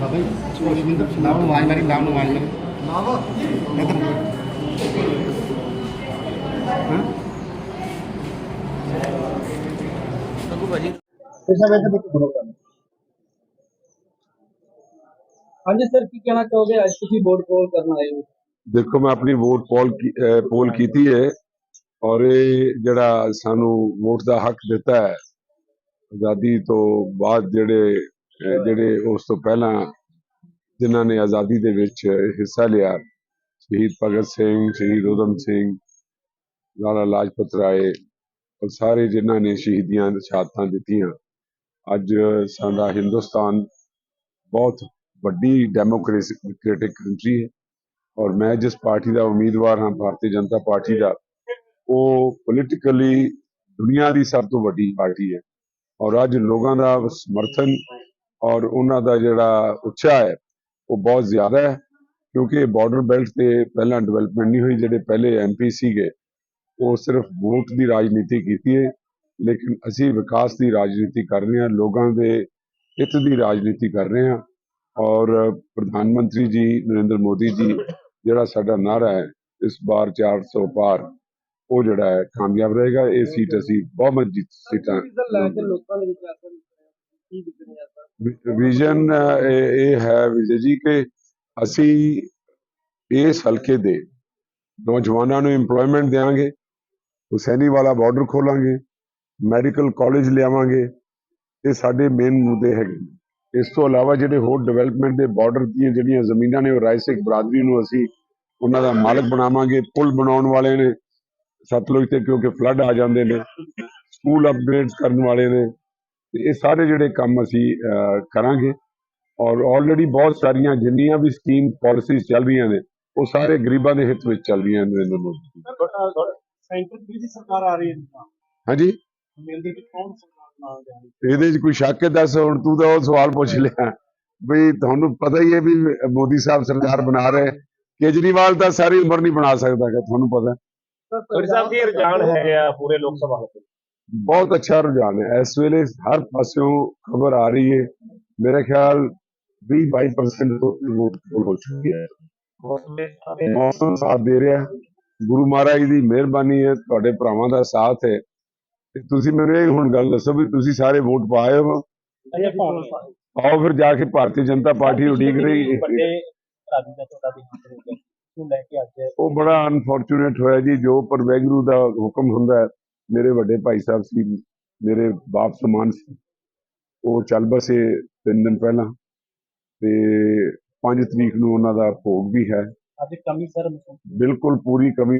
ਲਾਭ ਨੂੰ ਆਵਾਜ਼ ਮਾਰੀ ਲਾਭ ਨੂੰ ਆਵਾਜ਼ ਮਾਰੀ। ਇੱਧਰ ਹਾਂ? ਕਿਸਾ ਵੇਲੇ ਤੱਕ ਬੋਲੋ ਕਰ ਹਾਂਜੀ ਸਰ ਕੀ ਕਹਿਣਾ ਚਾਹੋਗੇ? ਅੱਜ ਤੁਸੀਂ ਵੋਟ ਪੋਲ ਕਰਨ ਆਏ ਹੋ। ਦੇਖੋ ਮੈਂ ਆਪਣੀ ਵੋਟ ਪੋਲ ਪੋਲ ਕੀਤੀ ਹੈ ਔਰ ਇਹ ਜਿਹੜਾ ਸਾਨੂੰ ਵੋਟ ਦਾ ਹੱਕ ਦਿੱਤਾ ਹੈ ਆਜ਼ਾਦੀ ਤੋਂ ਬਾਅਦ ਜਿਹੜੇ ਜਿਹੜੇ ਉਸ ਤੋਂ ਪਹਿਲਾਂ ਜਿਨ੍ਹਾਂ ਨੇ ਆਜ਼ਾਦੀ ਦੇ ਵਿੱਚ ਹਿੱਸਾ ਲਿਆ, ਸ਼ਹੀਦ ਭਗਤ ਸਿੰਘ, ਸ਼ਹੀਦ ਉਦਮ ਸਿੰਘ, ਲਾਲਾ ਲਾਜਪਤ ਰਾਏ ਔਰ ਸਾਰੇ ਜਿਨ੍ਹਾਂ ਨੇ ਸ਼ਹੀਦੀਆਂ ਸ਼ਹਾਦਤਾਂ ਦਿੱਤੀਆਂ। ਅੱਜ ਸਾਡਾ ਹਿੰਦੁਸਤਾਨ ਬਹੁਤ ਵੱਡੀ ਡੈਮੋਕ੍ਰੈਟਿਕ ਕੰਟਰੀ ਹੈ ਔਰ ਮੈਂ ਜਿਸ ਪਾਰਟੀ ਦਾ ਉਮੀਦਵਾਰ ਹਾਂ, ਭਾਰਤੀ ਜਨਤਾ ਪਾਰਟੀ ਦਾ, ਉਹ ਪੋਲੀਟੀਕਲੀ ਦੁਨੀਆ ਦੀ ਸਭ ਤੋਂ ਵੱਡੀ ਪਾਰਟੀ ਹੈ। ਔਰ ਅੱਜ ਲੋਕਾਂ ਦਾ ਸਮਰਥਨ ਔਰ ਉਹਨਾਂ ਦਾ ਜਿਹੜਾ ਉਤਸ਼ਾਹ ਹੈ, ਉਹ ਬਹੁਤ ਜ਼ਿਆਦਾ ਹੈ, ਕਿਉਂਕਿ ਬਾਰਡਰ ਬੈਲਟ ਤੇ ਪਹਿਲਾਂ ਡਿਵੈਲਪਮੈਂਟ ਨਹੀਂ ਹੋਈ, ਜਿਹੜੇ ਪਹਿਲੇ ਐਮਪੀ ਸੀਗੇ, ਉਹ ਸਿਰਫ ਵੋਟ ਦੀ ਰਾਜਨੀਤੀ ਕੀਤੀ ਹੈ, ਲੇਕਿਨ ਅਸੀਂ ਵਿਕਾਸ ਦੀ ਰਾਜਨੀਤੀ ਕਰ ਰਹੇ ਹਾਂ, ਲੋਕਾਂ ਦੇ ਹਿੱਤ ਦੀ ਰਾਜਨੀਤੀ ਕਰ ਰਹੇ ਹਾਂ, ਔਰ ਪ੍ਰਧਾਨ ਮੰਤਰੀ ਜੀ, ਨਰਿੰਦਰ ਮੋਦੀ ਜੀ, ਜਿਹੜਾ ਸਾਡਾ ਨਾਰਾ ਹੈ, ਇਸ ਵਾਰ 400 ਪਾਰ, ਉਹ ਜਿਹੜਾ ਹੈ ਕਾਮਯਾਬ ਰਹੇਗਾ, ਇਹ ਸੀਟ ਅਸੀਂ ਬਹੁਮਤ ਜਿੱਤ ਸੀਟਾਂ ਲੋਕਾਂ ਦੇ ਵਿੱਚ ਕੀ ਦਿਖ ਵਿਜ਼ਨ ਇਹ ਇਹ ਹੈ ਵਿਜੇ ਜੀ ਕਿ ਅਸੀਂ ਇਸ ਹਲਕੇ ਦੇ ਨੌਜਵਾਨਾਂ ਨੂੰ EMPLOYMENT ਦੇਵਾਂਗੇ ਹੁਸੈਨੀ ਵਾਲਾ ਬਾਰਡਰ ਖੋਲਾਂਗੇ ਮੈਡੀਕਲ ਕਾਲਜ ਲਿਆਵਾਂਗੇ, ਇਹ ਸਾਡੇ ਮੇਨ ਮੁੱਦੇ ਹੈਗੇ ਇਸ ਤੋਂ ਇਲਾਵਾ ਜਿਹੜੇ ਹੋਰ ਡਿਵੈਲਪਮੈਂਟ ਦੇ ਬਾਰਡਰ ਦੀਆਂ ਜਿਹੜੀਆਂ ਜ਼ਮੀਨਾਂ ਨੇ, ਉਹ ਰਾਇਸਿਕ ਬਰਾਦਰੀ ਨੂੰ ਅਸੀਂ ਉਹਨਾਂ ਦਾ ਮਾਲਕ ਬਣਾਵਾਂਗੇ, ਪੁਲ ਬਣਾਉਣ ਵਾਲੇ ਨੇ, ਸਤਲੁਜ ਤੇ ਕਿਉਂਕਿ ਫਲੱਡ ਆ ਜਾਂਦੇ ਨੇ ਸਕੂਲ ਅਪਗ੍ਰੇਡ ਕਰਨ ਵਾਲੇ ਨੇ ਤੇ ਇਹ ਸਾਰੇ ਜਿਹੜੇ ਕੰਮ ਅਸੀਂ ਕਰਾਂਗੇ। ਔਰ ਆਲਰੇਡੀ ਬਹੁਤ ਸਾਰੀਆਂ ਜਿੰਨੀਆਂ ਵੀ ਸਕੀਮ ਪਾਲਿਸੀਜ਼ ਚੱਲ ਰਹੀਆਂ ਨੇ ਉਹ ਸਾਰੇ ਗਰੀਬਾਂ ਦੇ ਹਿੱਤ ਵਿੱਚ ਚੱਲ ਰਹੀਆਂ ਨੇ ਨਰਿੰਦਰ ਮੋਦੀ ਜੀ ਸੈਂਟਰ ਦੀ ਸਰਕਾਰ ਆ ਰਹੀ ਹੈ ਹਾਂਜੀ? ਮਿਲਦੀ ਕਿ ਕੌਣ ਸਰਕਾਰ ਨਾਲ ਜਾ ਰਹੀ ਇਹਦੇ 'ਚ ਕੋਈ ਸ਼ੱਕ ਹੈ? ਦੱਸ ਹੁਣ ਤੂੰ ਤਾਂ ਉਹ ਸਵਾਲ ਪੁੱਛ ਲਿਆ। ਵੀ ਤੁਹਾਨੂੰ ਪਤਾ ਹੀ ਹੈ ਵੀ ਮੋਦੀ ਸਾਹਿਬ ਸਰਕਾਰ ਬਣਾ ਰਹੇ ਕੇਜਰੀਵਾਲ ਤਾਂ ਸਾਰੀ ਉਮਰ ਨਹੀਂ ਬਣਾ ਸਕਦਾ ਤੁਹਾਨੂੰ ਪਤਾ। ਸਰ ਸਾਹਿਬ ਦੀ ਰੁਝਾਨ ਹੈਗੇ ਪੂਰੇ ਲੋਕ ਸਭਾ ਹਲਕੇ ਬਹੁਤ ਅੱਛਾ ਰੁਝਾਨ ਹੈ। ਇਸ ਵੇਲੇ ਹਰ ਪਾਸਿਓਂ ਖਬਰ ਆ ਰਹੀ ਹੈ। ਮੇਰੇ ਖਿਆਲ 20 22% ਤੋਂ ਵੋਟ ਹੋ ਚੁੱਕੀ ਹੈ। ਮੌਸਮ ਸਾਥ ਦੇ ਰਿਹਾ। ਗੁਰੂ ਮਹਾਰਾਜ ਦੀ ਮਿਹਰਬਾਨੀ ਹੈ। ਤੁਹਾਡੇ ਭਰਾਵਾਂ ਦਾ ਸਾਥ ਹੈ। ਤੇ ਤੁਸੀਂ ਮੈਨੂੰ ਇਹ ਹੁਣ ਗੱਲ ਦੱਸੋ ਵੀ ਤੁਸੀਂ ਸਾਰੇ ਵੋਟ ਪਾਏ ਹੋ? ਆਓ ਫਿਰ ਜਾ ਕੇ ਭਾਰਤੀ ਜਨਤਾ ਪਾਰਟੀ ਉਡੀਕ ਰਹੀ ਹੈ। ਉਹ ਬੜਾ ਅਨਫੋਰਚੂਨੇਟ ਹੋਇਆ ਜੀ। ਜੋ ਪਰ ਵੈਗਰੂ ਦਾ ਹੁਕਮ ਹੁੰਦਾ ਹੈ ਮੇਰੇ ਵੱਡੇ ਭਾਈ ਸਾਹਿਬ ਸੀ ਮੇਰੇ ਬਾਪ ਸਮਾਨ ਸੀ। ਉਹ ਚੱਲ ਬਸੇ ਤਿੰਨ ਦਿਨ ਪਹਿਲਾਂ ਤੇ 5 ਤਰੀਕ ਨੂੰ ਉਹਨਾਂ ਦਾ ਭੋਗ ਵੀ ਹੈ। ਅੱਜ ਕਮੀ ਸਰ ਬਿਲਕੁਲ ਪੂਰੀ ਕਮੀ